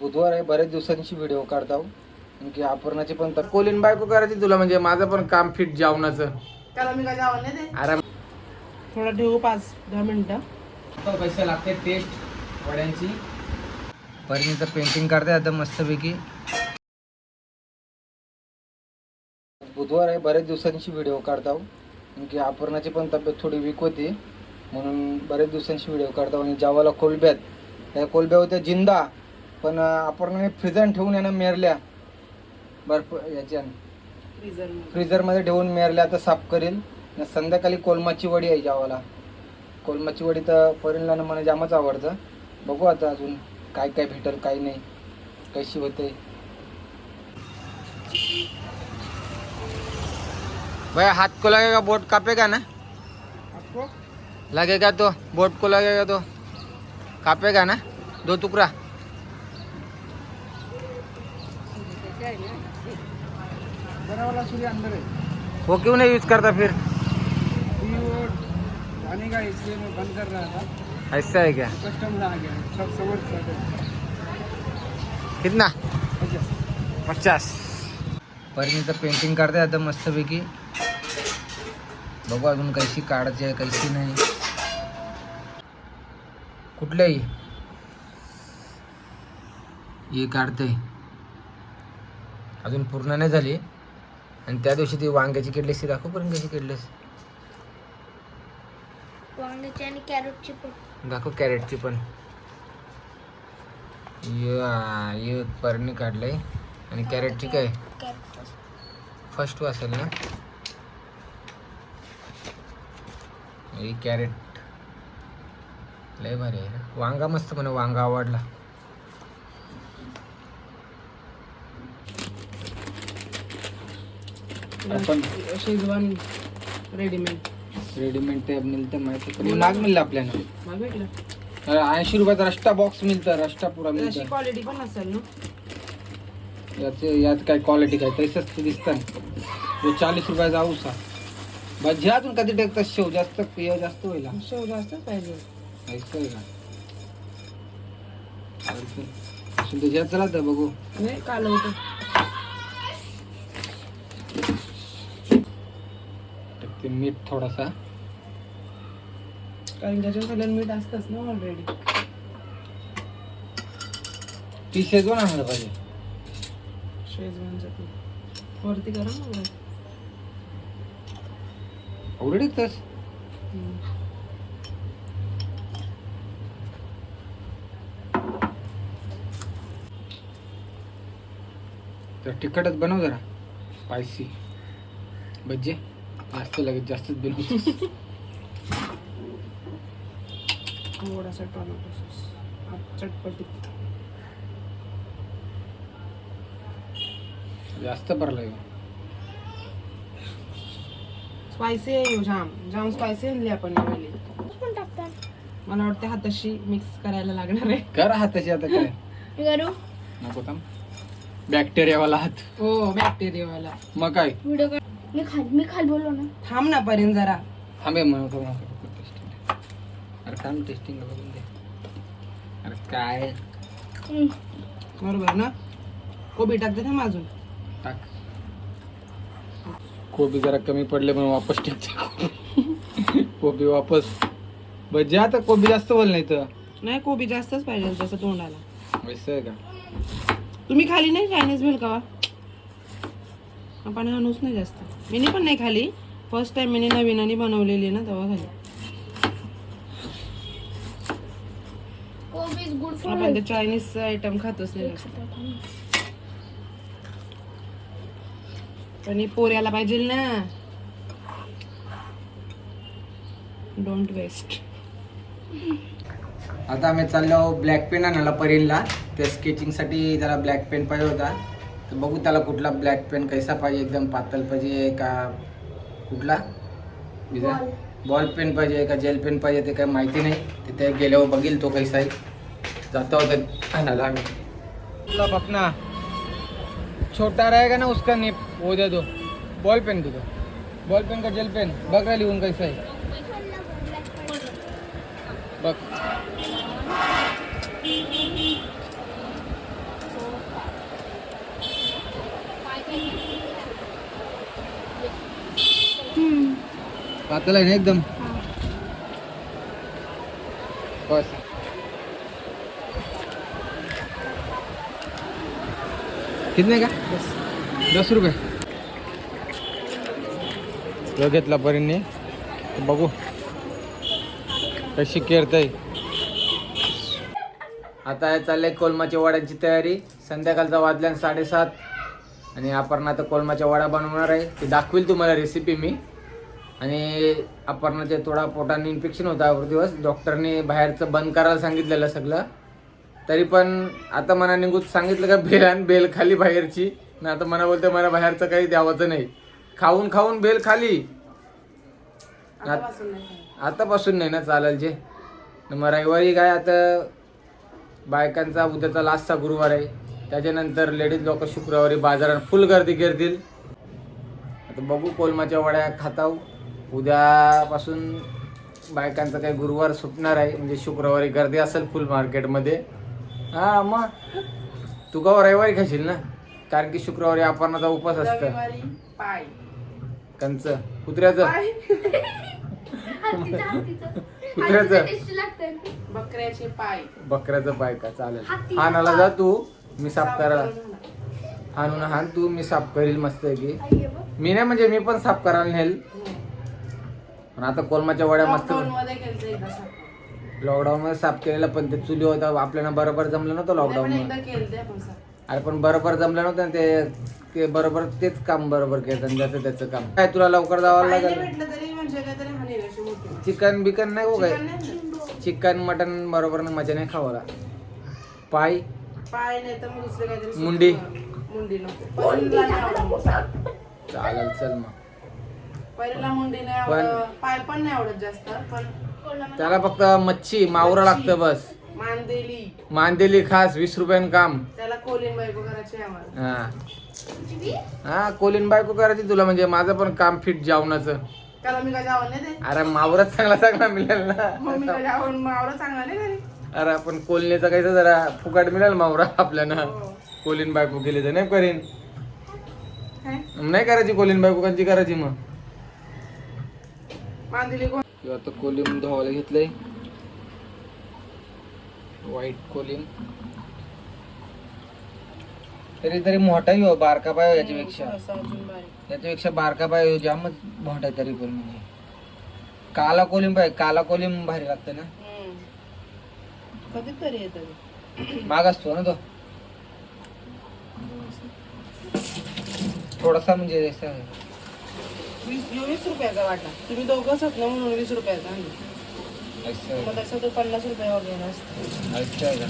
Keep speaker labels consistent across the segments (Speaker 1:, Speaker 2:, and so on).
Speaker 1: बुधवार आहे बऱ्याच दिवसांची व्हिडिओ काढताव की अपर्णाची पण तब्येत
Speaker 2: कोलीन बायको करायची तुला म्हणजे माझं पण काम फिट जेवणाचं.
Speaker 3: त्याला मी काय नाही
Speaker 2: आराम
Speaker 3: थोडं ठेवू पाच दहा मिनिटं.
Speaker 2: पैसे लागते टेस्ट वड्यांची.
Speaker 1: परिणीचं पेंटिंग काढते आता मस्तपैकी. बुधवार आहे बऱ्याच दिवसांची व्हिडिओ काढताव की अपर्णाची पण तब्येत थोडी वीक होती. म्हणून बऱ्याच दिवसांची व्हिडिओ काढताव आणि जावाला कोलब्यात त्या कोलब्या होत्या जिंदा पण अपर्णाने फ्रीजर ठेवून यानं मेरल्या. बर्फ याच्या
Speaker 3: फ्रीजर
Speaker 1: फ्रीजरमध्ये ठेवून मेरल्या आता साफ करेल. संध्याकाळी कोलमाची वडी आहे जावाला कोलमाची वडी तर परिणला मला जामच आवडतं. बघू आता अजून काय काय भेटेल काय नाही. कशी होते.
Speaker 2: भैया हाथ को लगेगा बोट कापेगा ना?
Speaker 3: आपको
Speaker 2: लगेगा तो? बोट को लगेगा तो? कापेगा ना? दो टुकड़ा.
Speaker 3: सूर्य अंदर है
Speaker 2: वो क्यों नहीं यूज करता फिर?
Speaker 3: ये वो पानी का इसलिए मैं बंद कर रहा था.
Speaker 2: ऐसा है क्या?
Speaker 3: कस्टमर आ गया सब समझ सकते
Speaker 2: कितना? पचास.
Speaker 1: परिणीचं पेंटिंग काढते आता मस्तपैकी. बघू अजून कैशी काढायची आहे कैशी नाही. कुठल्याही हे काढते. अजून पूर्ण नाही झाली. आणि त्या दिवशी ती वांग्याची किडलीस ती दाखव पर्यंत कशी किडलीस.
Speaker 4: वांग्याची आणि कॅरेटची पण.
Speaker 1: दाखव कॅरेटची पण. या परणी काढलंय. आणि कॅरेटची काय? फर्स्ट असेल ना? ही कॅरेट. लय भारी आहे. वांगा मस्त म्हणे वांगा आवडला. आपण
Speaker 3: शेजवान रेडीमेड.
Speaker 1: रेडीमेड ते मिळतं माहिती महाग मिळलं आपल्याला.
Speaker 3: भेटलं.
Speaker 1: ऐंशी रुपयाचा रस्ता बॉक्स मिळतं रस्ता पुरा
Speaker 3: अशी
Speaker 1: मिळतं.
Speaker 3: क्वालिटी पण नसेल ना?
Speaker 1: याचे यात काय क्वालिटी काय? तसंच ते दिसतं. तो चाळीस रुपयाचा औसा भज्यातून कधी टाकतात शेव जास्त पेय जास्त होईल.
Speaker 3: शेव जास्तच पाहिजे.
Speaker 1: ऐकतोय का असून त्याच्यात राहतं बघू.
Speaker 3: नाही काल होतं.
Speaker 1: टाकते मीठ थोडासा.
Speaker 3: कारण त्याच्यात सगळ्यात मीठ असतंच ना ऑलरेडी
Speaker 1: ती शेजवान आणायला पाहिजे.
Speaker 3: शेजवानचं वरती करा ना.
Speaker 1: ऑलरेडी तस. तर तिखटच बनव जरा. स्पायसी जास्त लगेच जास्तच बनव
Speaker 3: थोडासा टोमॅटो सॉस चटपटीत.
Speaker 1: जास्त भरलाय
Speaker 3: स्पायसी आहे जाम. जाम स्पायसी आणली आपण यावेळी.
Speaker 4: पण टाकतात?
Speaker 3: मला वाटतं हाताशी मिक्स करायला लागणार आहे.
Speaker 1: कर हाताची आता काय
Speaker 4: मी करू?
Speaker 1: नको थांब. बॅक्टेरियावाला हात.
Speaker 3: हो बॅक्टेरियावाला
Speaker 1: मग काय?
Speaker 4: व्हिडिओ मी खाल मी खाल बोललो ना.
Speaker 3: थांब ना पर्यंत जरा.
Speaker 1: थांबे टेस्टिंग अरे थांब टेस्टिंग बघून दे. अरे काय?
Speaker 4: हम्म.
Speaker 3: बरोबर ना? कोबी टाकते थांब अजून.
Speaker 1: टाक. कोबी जरा कमी पडले म्हणून वापस टाकते कोबी वापस. भजी आता कोबी जास्त बोल नाही तर?
Speaker 3: नाही कोबी जास्तच पाहिजे जसं तोंडाला.
Speaker 1: वैसे आहे का?
Speaker 3: तुम्ही खाली नाही चायनीज भेल का आपण आणूच नाही जास्त. मी पण नाही खाली. फर्स्ट टाइम मी नवीनाने बनवलेली आहे ना तेव्हा खाली. आपण ते चायनीज आयटम खातोच नाही. पण पोऱ्याला पाहिजे ना. डोंट वेस्ट
Speaker 2: आता आम्ही चाललो ब्लॅक पेन आणायला परीलला त्या स्केचिंगसाठी त्याला ब्लॅक पेन पाहिजे होता. तर बघू त्याला कुठला ब्लॅक पेन कैसा पाहिजे एकदम पातळ पाहिजे का कुठला? बॉल पेन पाहिजे का जेल पेन पाहिजे ते काही माहिती नाही. तिथे गेल्यावर बघील तो कैसा आहे. जाता होता आणायला आम्ही.
Speaker 1: मतलब अपना छोटा रहेगा ना उसका निप वो दे दो. बॉल पेन दे दो. बॉल पेन का जेल पेन बघ रहा लिहून कैसा आहे.
Speaker 5: पातळ आहे ना एकदम. बस. कितने का? दस. रुपये. जो घेतला परींनी. बघू. कशी केरताय.
Speaker 1: आता चाललंय कोलमाच्या वड्यांची तयारी. संध्याकाळचा वाजल्या साडेसात. आणि आपण आता कोलमाच्या वडा बनवणार आहे. ते दाखवेल तुम्हाला रेसिपी मी. आणि अपर्णाचे थोडा पोटाने इन्फेक्शन होता दिवस. डॉक्टरने बाहेरचं बंद करायला सांगितलेलं सगळं. तरी पण आता मना निघून सांगितलं का बेल आणि बेल खाली बाहेरची. ना आता मना बोलते मला बाहेरचं काही द्यावाचं नाही. खाऊन खाऊन बेल खाली. आतापासून नाही ना चालेल जे. मग रविवारी काय आता बायकांचा उद्याचा लास्टचा गुरुवार आहे. त्याच्यानंतर लेडीज लोक शुक्रवारी बाजारात फुल गर्दी करतील. आता बघू कोलमाच्या वड्या खाताव. उद्यापासून बायकांचा काही गुरुवार सुटणार आहे म्हणजे शुक्रवारी गर्दी असेल फुल मार्केटमध्ये. हा मग? तू का रविवारी खाशील ना? कारण की शुक्रवारी आपणाचा उपास असतं.
Speaker 3: पाय.
Speaker 1: कंच. कुत्र्याचं.
Speaker 4: हत्तीचं, हत्तीचं.
Speaker 1: कुत्र्याचं?
Speaker 3: बकऱ्याचे पाय.
Speaker 1: बकऱ्याचं पाय का? चालेल. हानाला जा तू. मी साफ करा हाणून हान तू. मी साफ करील मस्त की
Speaker 4: हे.
Speaker 1: मी नाही म्हणजे मी पण साफ करायला नेल. पण आता कोलमाच्या वड्या मस्त
Speaker 3: मध्ये केलं एकदा
Speaker 1: लॉकडाऊन मध्ये साफ केलेला पण ते चुली होता आपल्याला बरोबर जमलं नव्हतं लॉकडाऊन मध्ये.
Speaker 3: आपण
Speaker 1: अरे पण बरोबर जमलं नव्हतं ना ते ते बरोबर तेच काम बरोबर केलं ज्याचं त्याचं काम. काय तुला लवकर जावं लागेल?
Speaker 3: भेटलं तरी म्हणजे काहीतरी हानी अशी मोठी.
Speaker 1: चिकन बिकन नाही हो काय?
Speaker 3: चिकन
Speaker 1: चिकन मटन बरोबर ना मजा नाही खावाला. पाय?
Speaker 3: पाय नाही तर मग दुसरे काहीतरी
Speaker 1: मुंडी.
Speaker 3: मुंडी नको. पहिल्याला नाही आवडत.
Speaker 1: चालेल चल मग.
Speaker 3: पहिल्याला मुंडी नाही आवडत. पाय पण नाही आवडत जास्त पण
Speaker 1: त्याला फक्त मच्छी मावरा लागतं बस.
Speaker 3: मांदेली.
Speaker 1: मांदेली खास वीस रुपयानं काम.
Speaker 3: त्याला कोलीन बायको करायची
Speaker 1: हा? हा कोलीन बायको करायची तुला म्हणजे माझं पण काम फिट जेवणाचं.
Speaker 3: त्याला मी काय जावं नाही ते
Speaker 1: अरे मावरच चांगला चांगला मिळेल ना.
Speaker 3: काय जावं मावरा चांगला नाही घरी?
Speaker 1: अरे आपण कोलनीचा काहीच जरा फुकाट मिळेल मावरा आपल्याला.
Speaker 3: हो.
Speaker 1: कोलीन बायको केली तर नाही करीन.
Speaker 3: काय?
Speaker 1: नाही करायची कोलीन बायको कांची करायची मग?
Speaker 3: कोण?
Speaker 5: किंवा आता कोलिम धुवायला घेतलंय. व्हाईट कोलिम तरी तरी मोठा हो बारका पाय हो याच्यापेक्षा.
Speaker 3: बारीक.
Speaker 5: याच्यापेक्षा बारका पाय हो जामच मोठा आहे तरी पण म्हणजे. काला कोलिम पाय काला कोलिम भारी लागतं ना.
Speaker 3: हम्म. कधीतरी येतं
Speaker 5: माग असतो ना तो. थोडासा म्हणजे
Speaker 3: वीस वीस रुपयाचा वाटा. तुम्ही दोघंच आहात ना म्हणून वीस रुपयाचा.
Speaker 5: असं
Speaker 3: मग तसं तो पन्नास रुपये वगैरे असतं.
Speaker 5: अच्छा आहे का?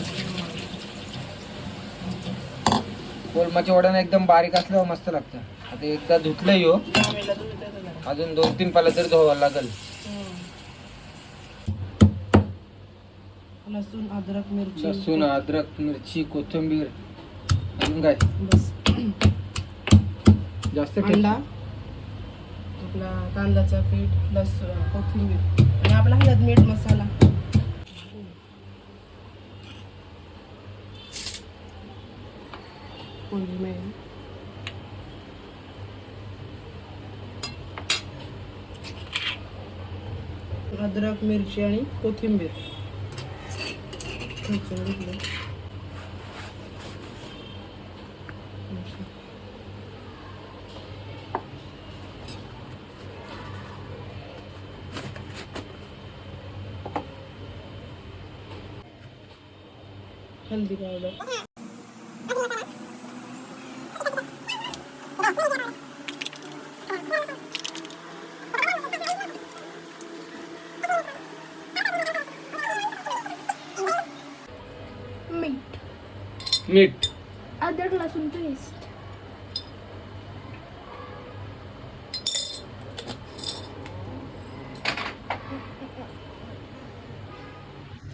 Speaker 5: कोलमाच्या वड्यानं एकदम बारीक असल्यावर मस्त लागतं. आता एकदा धुतलंय हो
Speaker 3: आम्हीला तुम्ही त्याचं करा.
Speaker 5: अजून दोन तीन पाला तरी धुवावं लागेल.
Speaker 3: हम्म. लसूण अद्रक मिरची.
Speaker 5: लसूण अद्रक मिरची कोथिंबीर. अजून काय?
Speaker 3: बस.
Speaker 5: जास्त
Speaker 3: अंडा. आपला कांद्याचा पीठ लसूण कोथिंबीर आणि आपला हळद मीठ मसाला? अद्रक मिरची आणि कोथिंबीर. हल्दी पावडर.
Speaker 4: मीठ.
Speaker 1: मीठ.
Speaker 4: अद्रक लसूण पेस्ट.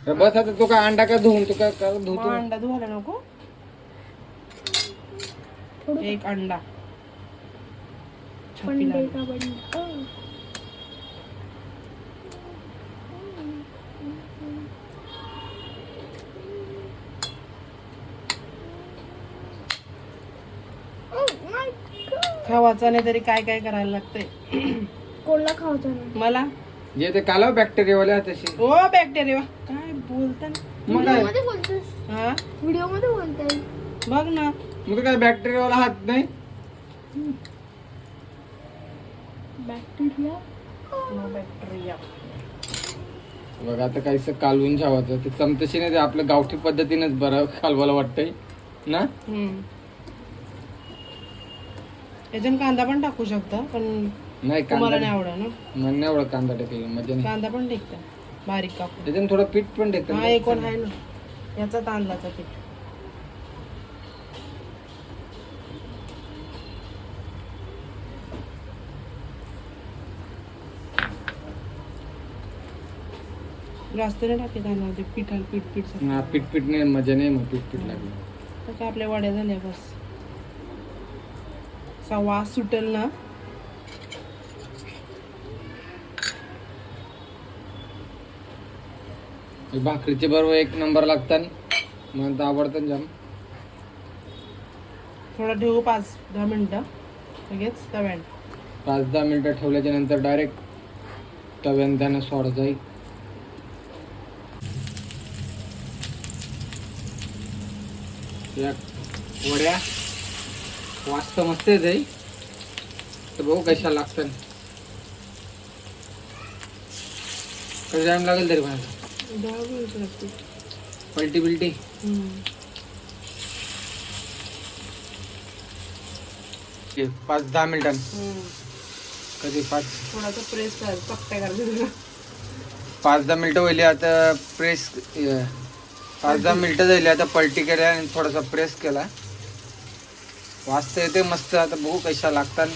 Speaker 5: बस आता तो काय अंडा काय धुवून तो
Speaker 3: मग
Speaker 5: धुतो?
Speaker 3: अंडा धुवायला नको. एक अंडा. छपीला
Speaker 4: पंडे का बंडा Oh.
Speaker 3: खावाचा नाही तरी काय काय करायला लागतंय?
Speaker 4: कोणला खावचा नाही?
Speaker 3: मला?
Speaker 1: जे ते काला बॅक्टेरियावाले आहेत तसे.
Speaker 3: ओ बॅक्टेरिया काय बोलता ना
Speaker 1: मग काय?
Speaker 4: व्हिडिओमध्ये बोलतोस
Speaker 3: हा?
Speaker 4: व्हिडिओमध्ये बोलताय.
Speaker 3: बघ ना.
Speaker 1: मग काय बॅक्टेरियावाला हात नाही?
Speaker 4: बॅक्टेरिया
Speaker 3: नो बॅक्टेरिया
Speaker 1: बघा आता काहीसं कालवून ठेवायचं ते चमतशी नाही ते आपलं गावठी पद्धतीनेच बरं कालवायला वाटतंय. ना?
Speaker 3: हम्म. याच्यात कांदा पण टाकू शकता पण
Speaker 1: नाही
Speaker 3: तुम्हाला
Speaker 1: कांदा
Speaker 3: नाही आवडत ना?
Speaker 1: मला नाही एवढा कांदा टाकेल मजा नाही.
Speaker 3: कांदा पण टिकता बारीक कापून.
Speaker 1: त्याच्यानं थोडं पीठ पण
Speaker 3: हा
Speaker 1: टाकतं
Speaker 3: एक कोण आहे ना? याचा तांदळाचा पीठ. जास्त नाही टाके तांदळा ते पिठाला पीठ पीठ सारखं.
Speaker 1: हा पीठ पीठ नाही मजा नाही मग पीठ पीठ लागलं.
Speaker 3: तर काय आपल्या वड्या झाल्या बस. असा वास सुटेल ना?
Speaker 1: भाकरीचे बरोबर एक नंबर लागतात मला तर आवडतं जाम.
Speaker 3: थोडा ठेवू पाच दहा मिनटं. लगेच
Speaker 1: पाच दहा मिनटं ठेवल्याच्या नंतर डायरेक्ट तव्यानं त्यानं सोड जाईल या वड्या वास तर मस्त आहे तर बघू कशा लागतात. टाइम लागेल तरी मला
Speaker 3: लागतील.
Speaker 1: पलटी बिलटी. हे, पाच दहा मिनिटां. कधी पाच
Speaker 3: थोडासा प्रेस कर पट्ट्या करायचं
Speaker 1: पाच दहा मिनटं होईल आता प्रेस पाच दहा मिनटं झाली आता पलटी केल्या आणि थोडासा प्रेस केला वाजता येते मस्त आता बघू कशा लागतात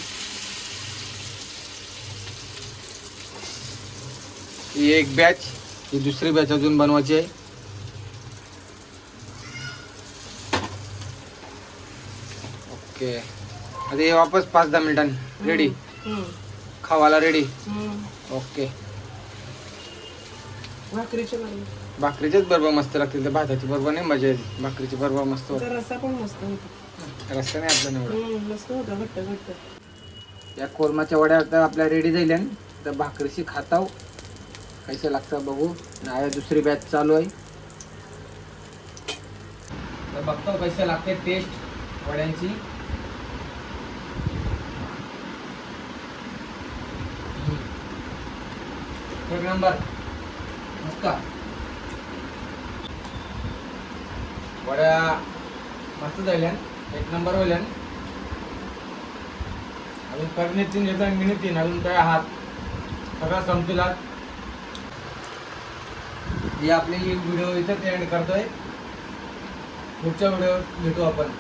Speaker 1: ही एक बॅच ही दुसरी बॅच अजून बनवायची आहे. ओके आता हे वापस पाच दहा मिनिटांनी. रेडी. खावाला रेडी. ओके
Speaker 3: भाकरीच्या बरोबर.
Speaker 1: भाकरीच्याच बरोबर मस्त लागतील. त्या भाताची बरोबर नाही मजा येते. भाकरीची बरोबर मस्त
Speaker 3: रस्सा पण मस्त होतो.
Speaker 1: रस्ता नाही आपला निवड
Speaker 3: हम्म, मस्त होता घट्ट घट्ट.
Speaker 1: या कोलमाच्या वड्या आता आपल्या रेडी झाल्या. तर भाकरीशी खाताव. कैसे लागतं बघू. आहे दुसरी बॅच चालू आहे. तर बघतो कैसे लागते टेस्ट वड्यांची. एक नंबर मस्त. वड्या मस्त झाल्या. एक नंबर होल्या अजून करण्यात तीन येतात मिनिट तीन. अजून काय हात सगळा संपतील ही आपली व्हिडिओ इथं एंड करतोय. पुढच्या व्हिडिओ भेटू आपण.